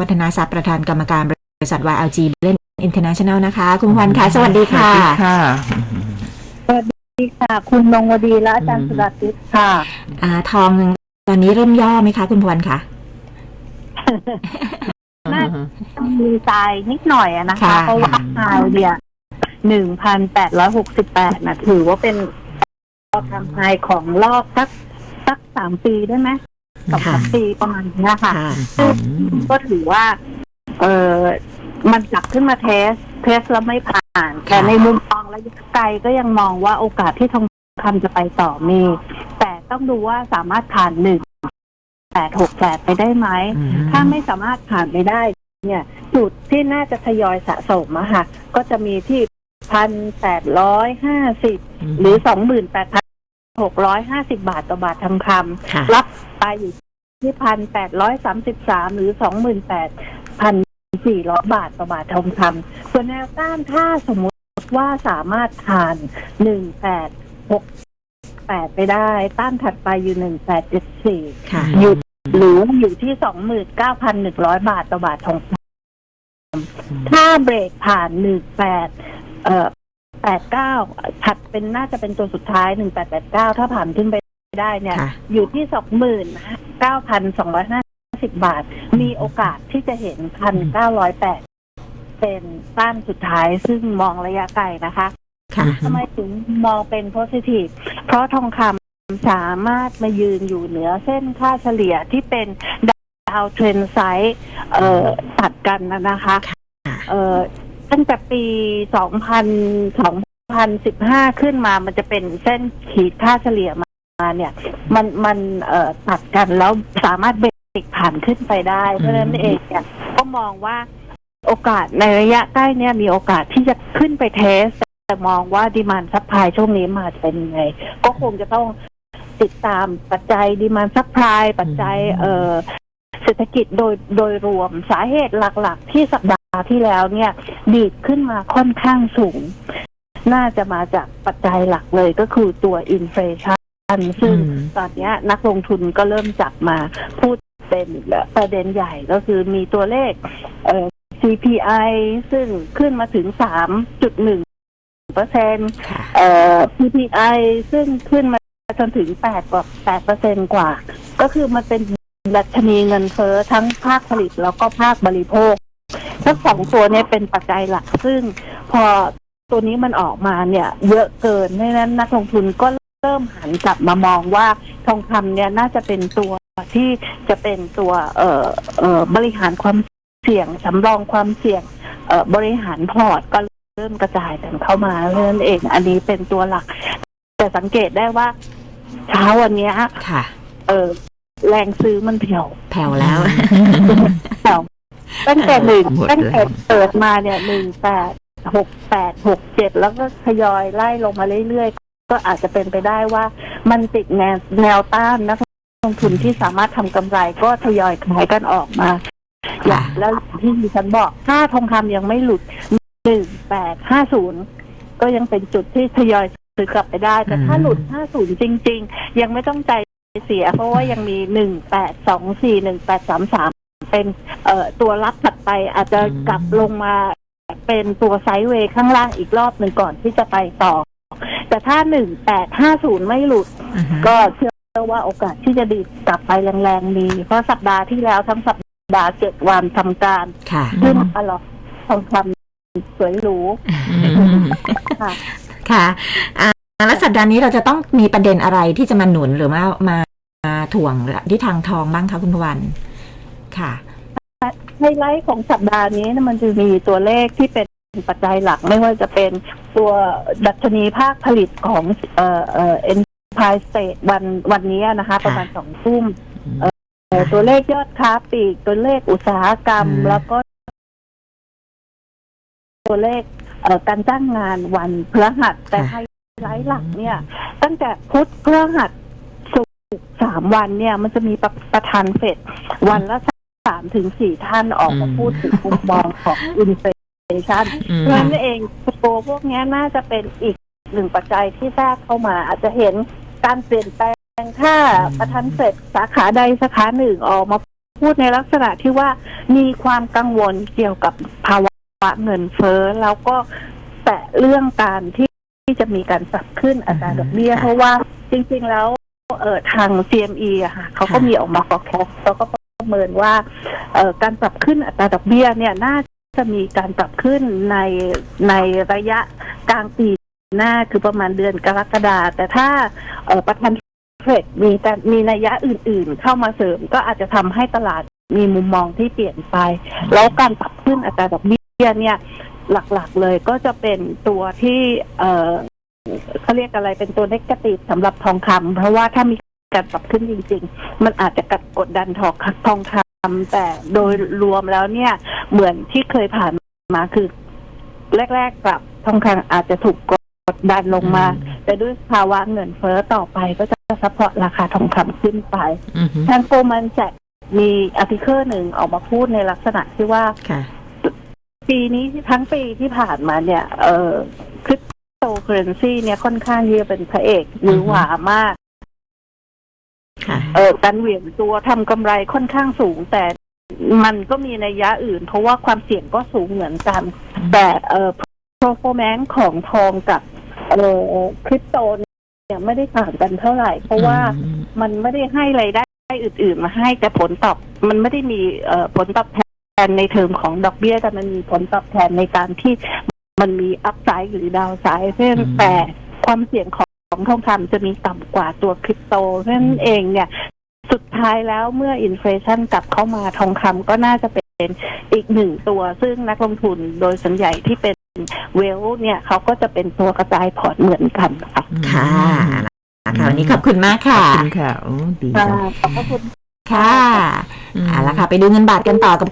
วัฒนาทรัพย์ประธานกรรมการบริษัท YLG b r e n International นะคะ คุณพรคะสวัสดีค่ะสวัสดีค่ะ สวัสดีค่ะ คุณนงวดีและอาจารย์สุดาทิพย์ค่ะ อ่า ทองตอนนี้เริ่มย่อไหมคะ คุณพรคะน่ามีทรายนิดหน่อยอะนะคะค่ะเพราะว่าทรายเนี่ยหนึ่งพันแปดร้อยหกสิบแปดนะถือว่าเป็นรอบทำไฮของรอบสักสักสามปีได้ไหม สองสามปีประมาณนี้ค่ะค่ะก็ถือว่า เออมันกลับขึ้นมาเทส เทสแล้วไม่ผ่าน แต่ในมุมมองระยะไกลก็ยังมองว่าโอกาสที่ทองคำจะไปต่อมี แต่ต้องดูว่าสามารถผ่านหนึ่งแปดหกแปดไปได้ไหม ถ้าไม่สามารถผ่านไปได้ เนี่ย จุดที่น่าจะทยอยสะสมอะค่ะ ก็จะมีที่พันแปดร้อยห้าสิบหรือสองหมื่นแปดพัน หกร้อยห้าสิบาทต่อบาททองคำค่ะรับไปอยู่ที่พันแปดร้อยสามสิบสามหรือสองหมื่นแปดพันสี่ร้อยบาทต่อบาททองคำส่วนแนวต้านถ้าสมมุติว่าสามารถผ่านหนึ่งแปดหกแปดไปได้ ต้านถัดไปอยู่หนึ่งแปดเจ็ดสี่ค่ะหยุดหรืออยู่ที่สองหมื่นเก้าพันหนึ่งร้อยบาทต่อบาททองคำ ถ้าเบรกผ่านหนึ่งแปดเอ่อ แปดเก้าถัดเป็นน่าจะเป็นตัวสุดท้ายหนึ่งแปดแปดเก้าถ้าผ่านขึ้นไปได้เนี่ย ค่ะ อยู่ที่สองหมื่นเก้าพันสองร้อยห้าสิบบาท มีโอกาสที่จะเห็นพันเก้าร้อยแปดเป็นต้านสุดท้ายซึ่งมองระยะไกลนะคะ ค่ะ ทำไมถึงมองเป็น positive เพราะทองคำสามารถมายืนอยู่เหนือเส้นค่าเฉลี่ยที่เป็นดาวเทรนไซส์เอ่อตัดกันนะนะคะ ค่ะ เอ่อ ตั้งแต่ปี2000 2015ขึ้นมา มันจะเป็นเส้นขีดค่าเฉลี่ยมาเนี่ย มันมันเอ่อตัดกันแล้วสามารถเบรกผ่านขึ้นไปได้ เพราะฉะนั้นเองเนี่ยก็มองว่าโอกาสในระยะใกล้เนี่ยมีโอกาสที่จะขึ้นไปเทส แต่มองว่าดีมานซัพพลายช่วงนี้มาจะเป็นยังไง ก็คงจะต้องติดตามปัจจัยดีมานซัพพลายปัจจัยเอ่อเศรษฐกิจโดยโดยรวมสาเหตุหลัก ๆ ที่สัปดาห์ ที่แล้วเนี่ยดีดขึ้นมาค่อนข้างสูง น่าจะมาจากปัจจัยหลักเลยก็คือตัวอินฟลชันซึ่งอืมตอนเนี้ยนักลงทุนก็เริ่มจับมาพูดเป็นประเด็นใหญ่ก็คือมีตัวเลขเอ่อ CPI ซึ่งขึ้นมาถึง 3.1เปอร์เซ็นต์ค่ะเอ่อ PPI ซึ่งขึ้นมาจนถึง8กว่า8เปอร์เซ็นกว่า ก็คือมันเป็นดัชนีเงินเฟ้อทั้งภาคผลิตแล้วก็ภาคบริโภค ทั้งสองตัวเนี้เป็นปัจจัยหลักซึ่ง พอตัวนี้มันออกมาเนี่ย เยอะเกินเพราะฉะนั้นนักลงทุนก็เริ่มหันกลับมามองว่าทองคำเนี่ยน่าจะเป็นตัวที่จะเป็นตัวเอ่อเอ่อบริหารความเสี่ยงสำรองความเสี่ยงเอ่อบริหารพอร์ตก็เริ่มกระจายกันเข้ามาเรื่อนเอง อันนี้เป็นตัวหลัก แต่สังเกตได้ว่าเช้าวันเนี้ยค่ะ เออแรงซื้อมันเผียวแผ่วแล้วเผียว ตั้งแต่หนึ่งหมดตั้งแต่แล้วเปิดมาเนี่ยหนึ่งแปดหกแปดหกเจ็ดแล้วก็ทยอยไล่ลงมาเรื่อยๆ ก็อาจจะเป็นไปได้ว่ามันติดแนวแนวต้านนักลงทุนที่สามารถทำกำไรก็ทยอยขายกันออกมาค่ะแล้วที่ดิฉันบอกถ้าทองคำยังไม่หลุดหนึ่งแปดห้าศูนย์ก็ยังเป็นจุดที่ทยอยซื้อกลับไปได้ แต่ถ้าหลุดห้าศูนย์จริง ๆ ยังไม่ต้องใจเสีย เพราะว่ายังมีหนึ่งแปดสองสี่หนึ่งแปดสามสาม เป็นเอ่อตัวรับถัดไปอาจจะกลับลงมาเป็นตัวไซด์เวย์ข้างล่างอีกรอบหนึ่งก่อนที่จะไปต่อ แต่ถ้าหนึ่งแปดห้าศูนย์ไม่หลุด อือฮึก็เชื่อว่าโอกาสที่จะดีดกลับไปแรงๆมี เพราะสัปดาห์ที่แล้วทั้งสัปดาห์เจ็ดวันทำการค่ะขึ้นตลอดทองคำสวยหรูค่ะ ค่ะอ่าแล้วสัปดาห์นี้เราจะต้องมีประเด็นอะไรที่จะมาหนุนหรือมามามาถ่วงที่ทางทองบ้างคะคุณพวัน ค่ะไฮไลท์ของสัปดาห์นี้นะมันจะมีตัวเลขที่เป็นปัจจัยหลักไม่ว่าจะเป็นตัวดัชนีภาคผลิตของเอ่อเอ่อ Enterprise State วันวันนี้นะคะ ประมาณสองทุ่มเอ่อตัวเลขยอดค้าปลีกตัวเลขอุตสาหกรรมอืมแล้วก็ ตัวเลขเอ่อการจ้างงานวันพฤหัสแต่ไฮไลท์หลักเนี่ย ตั้งแต่พุธพฤหัสศุกร์สามวันเนี่ย มันจะมีประประธานเฟดวันละ สามถึงสี่ท่านออกมาอืมพูดถึงมุมมองของอินเฟชันเพราะฉะนั้นเองตัวพวกเนี้ยน่าจะเป็นอีกหนึ่งปัจจัยที่แทรกเข้ามา อาจจะเห็นการเปลี่ยนแปลงถ้าประธานเฟดสาขาใดสาขาหนึ่งออกมาพูดในลักษณะที่ว่ามีความกังวลเกี่ยวกับภาวะเงินเฟ้อแล้วก็แต่เรื่องการที่ที่จะมีการปรับขึ้นอัตราดอกเบี้ยค่ะเพราะว่าจริง ๆ แล้วเออทาง CME อะค่ะเขาก็ค่ะมีออกมา forecast เขาก็ ประเมินว่าการปรับขึ้นอัตราดอกเบี้ยเนี่ยน่าจะมีการปรับขึ้นในในระยะกลางปีหน้าคือประมาณเดือนกรกฎาแต่ถ้าประธานเฟดมีแต่มีนัยยะอื่น ๆ เข้ามาเสริมก็อาจจะทำให้ตลาดมีมุมมองที่เปลี่ยนไป แล้วการปรับขึ้นอัตราดอกเบี้ยเนี่ยหลักๆเลยก็จะเป็นตัวที่ เออเขาเรียกอะไรเป็นตัวเนกาทีฟสำหรับทองคำเพราะว่าถ้ามี การปรับขึ้นจริง ๆ มันอาจจะกัดกดดันทองทองคำแต่โดยรวมแล้วเนี่ย เหมือนที่เคยผ่านมาคือ แรกๆปรับทองคำอาจจะถูกกดดันลงมา แต่ด้วยภาวะเงินเฟ้อต่อไปก็จะซัพพอร์ตราคาทองคำขึ้นไปอือฮึทางโกลมันแซกมีอาร์ติเคิลหนึ่งออกมาพูดในลักษณะที่ว่าค่ะปีนี้ทั้งปีที่ผ่านมาเนี่ย เอ่อคริปโตเคอเรนซีเนี่ยค่อนข้างที่จะเป็นพระเอกหรือหวามากค่ะ เออการเหวี่ยงตัวทำกำไรค่อนข้างสูง แต่มันก็มีนัยยะอื่น เพราะว่าความเสี่ยงก็สูงเหมือนกัน แต่เอ่อ performance ของทองกับเอ่อคริปโตเนี่ยไม่ได้ต่างกันเท่าไหร่ เพราะว่าอืมมันไม่ได้ให้ไรายได้อื่น ๆ มาให้แต่ผลตอบมันไม่ได้มีเอ่อผลตอบแทนในเทอมของดอกเบี้ยแต่มันมีผลตอบแทนในการที่มันมีอัพไซด์หรือดาวไซด์เพราะฉะนั้นแต่ความเสี่ยงของ ของทองคำจะมีต่ำกว่าตัวคริปโตเพราะฉะนั้นเองเนี่ยสุดท้ายแล้วเมื่ออินฟลชันกลับเข้ามาทองคำก็น่าจะเป็นอีกหนึ่งตัว ซึ่งนักลงทุนโดยส่วนใหญ่ที่เป็นเวลเนี่ยเขาก็จะเป็นตัวกระจายพอร์ตเหมือนกันค่ะค่ะค่ะวันนี้ขอบคุณมากขอค่ะบคุณค่ะโอ้ดีจังขอบพระคุณค่ะอืมเอาละค่ะ ไปดูเงินบาทกันต่อกับ